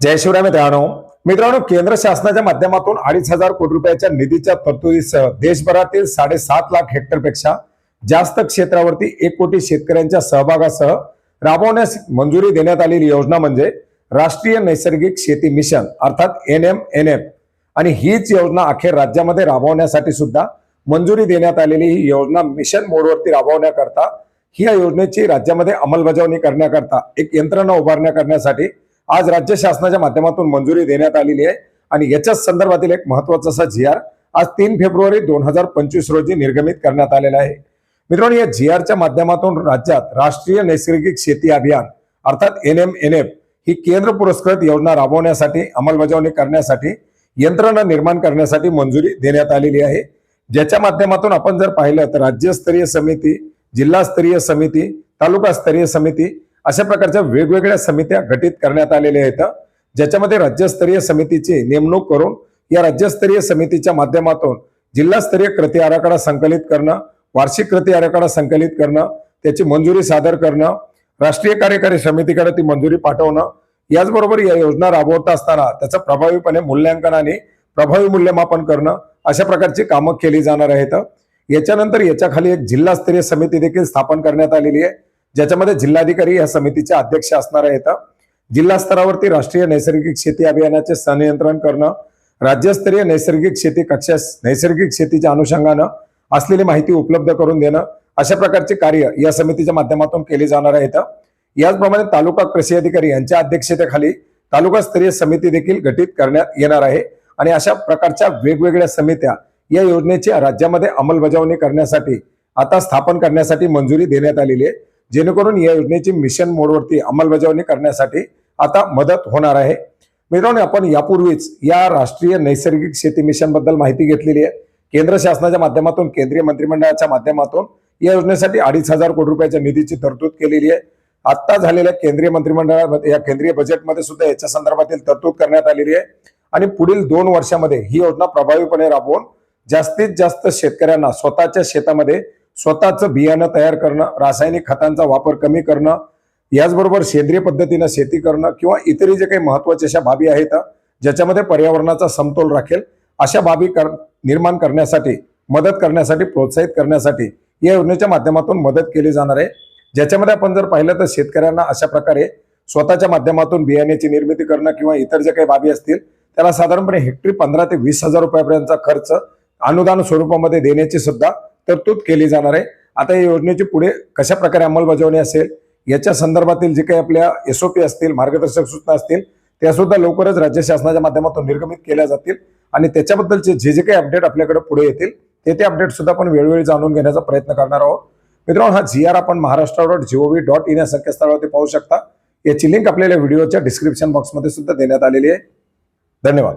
जय शिवराय मित्रांनो. मित्रांनो केंद्र शासनाच्या माध्यमातून अडीच हजार कोटी रुपयाच्या निधीच्या तरतुदीसह देशभरातील साडेसात लाख हेक्टरपेक्षा जास्त क्षेत्रावरती एक कोटी शेतकऱ्यांच्या सहभागासह राबवण्यास मंजुरी देण्यात आलेली योजना म्हणजे राष्ट्रीय नैसर्गिक शेती मिशन अर्थात एन एम एन एफ आणि हीच योजना अखेर राज्यामध्ये राबवण्यासाठी सुद्धा मंजुरी देण्यात आलेली ही योजना मिशन मोडवरती राबवण्याकरता ही या योजनेची राज्यामध्ये अंमलबजावणी करण्याकरता एक यंत्रणा उभारण्या करण्यासाठी आज राज्य शासनाच्या माध्यमातून मंजुरी देण्यात आलेली आहे. आणि याच्याच संदर्भातील एक महत्त्वाचा असा जी आर आज तीन फेब्रुवारी दोन हजार पंचवीस रोजी निर्गमित करण्यात आलेला आहे. मित्रांनो या जी आरच्या माध्यमातून राज्यात राष्ट्रीय नैसर्गिक शेती अभियान अर्थात एन एम एन एफ ही केंद्र पुरस्कृत योजना राबवण्यासाठी अंमलबजावणी करण्यासाठी यंत्रणा निर्माण करण्यासाठी मंजुरी देण्यात आलेली आहे. ज्याच्या माध्यमातून आपण जर पाहिलं तर राज्यस्तरीय समिती जिल्हास्तरीय समिती तालुकास्तरीय समिती अशा प्रकारच्या वेगवेगळ्या समित्या गठीत करण्यात आलेल्या आहेत. ज्याच्यामध्ये राज्यस्तरीय समितीची नेमणूक करून या राज्यस्तरीय समितीच्या माध्यमातून जिल्हास्तरीय कृती आराखडा संकलित करणं वार्षिक कृती आराखडा संकलित करणं त्याची मंजुरी सादर करणं राष्ट्रीय कार्यकारी समितीकडे ती मंजुरी पाठवणं याचबरोबर या योजना राबवत असताना त्याचं प्रभावीपणे मूल्यांकन आणि प्रभावी मूल्यमापन करणं अशा प्रकारची कामं केली जाणार आहेत. याच्यानंतर याच्याखाली एक जिल्हास्तरीय समिती देखील स्थापन करण्यात आलेली आहे. ज्याच्यामध्ये जिल्हाधिकारी या समितीचे अध्यक्ष असणार आहेत. जिल्हा स्तरावरती राष्ट्रीय नैसर्गिक शेती अभियानाचे संनियंत्रण करणं राज्यस्तरीय नैसर्गिक शेती कक्षा नैसर्गिक शेतीच्या अनुषंगानं असलेली माहिती उपलब्ध करून देणं अशा प्रकारचे कार्य या समितीच्या माध्यमातून केले जाणार आहेत. याचप्रमाणे तालुका कृषी अधिकारी यांच्या अध्यक्षतेखाली तालुकास्तरीय समिती देखील गठीत करण्यात येणार आहे आणि अशा प्रकारच्या वेगवेगळ्या समित्या या योजनेची राज्यामध्ये अंमलबजावणी करण्यासाठी आता स्थापन करण्यासाठी मंजुरी देण्यात आलेली आहे. जेणेकरून या योजनेची मिशन मोडवरती अंमलबजावणी करण्यासाठी आता मदत होणार आहे. मित्रांनो आपण यापूर्वीच या राष्ट्रीय नैसर्गिक शेती मिशनबद्दल माहिती घेतलेली आहे. केंद्र शासनाच्या माध्यमातून केंद्रीय मंत्रिमंडळाच्या माध्यमातून या योजनेसाठी अडीच हजार कोटी रुपयाच्या निधीची तरतूद केलेली आहे. आता झालेल्या केंद्रीय मंत्रिमंडळामध्ये या केंद्रीय बजेटमध्ये सुद्धा याच्या संदर्भातील तरतूद करण्यात आलेली आहे. आणि पुढील दोन वर्षामध्ये ही योजना प्रभावीपणे राबवून जास्तीत जास्त शेतकऱ्यांना स्वतःच्या शेतामध्ये स्वतःचं बियाणं तयार करणं रासायनिक खतांचा वापर कमी करणं याचबरोबर सेंद्रिय पद्धतीनं शेती करणं किंवा इतरही जे काही महत्त्वाच्या अशा बाबी आहेत ज्याच्यामध्ये पर्यावरणाचा समतोल राखेल अशा बाबी कर निर्माण करण्यासाठी मदत करण्यासाठी प्रोत्साहित करण्यासाठी या योजनेच्या माध्यमातून मदत केली जाणार आहे. ज्याच्यामध्ये आपण जर पाहिलं तर शेतकऱ्यांना अशा प्रकारे स्वतःच्या माध्यमातून बियाण्याची निर्मिती करणं किंवा इतर जे काही बाबी असतील त्याला साधारणपणे हेक्टरी पंधरा ते वीस हजार रुपयापर्यंतचा खर्च अनुदान स्वरूपामध्ये देण्याची सुद्धा तरतूद केली जाणार आहे. आता या योजनेची पुढे कशा प्रकारे अंमलबजावणी असेल याच्या संदर्भातील जे काही आपल्या एसओपी असतील मार्गदर्शक सूचना असतील त्या सुद्धा लवकरच राज्य शासनाच्या माध्यमातून निर्गमित केल्या जातील. आणि त्याच्याबद्दलचे जे जे काही अपडेट आपल्याकडे पुढे येतील ते ते अपडेट सुद्धा आपण वेळोवेळी जाणून घेण्याचा प्रयत्न करणार आहोत. मित्रांनो हा जी आर आपण Maharashtra dot G O V dot in या संकेतस्थळावरती पाहू शकता. याची लिंक आपल्याला व्हिडिओच्या डिस्क्रिप्शन बॉक्समध्ये सुद्धा देण्यात आलेली आहे. धन्यवाद.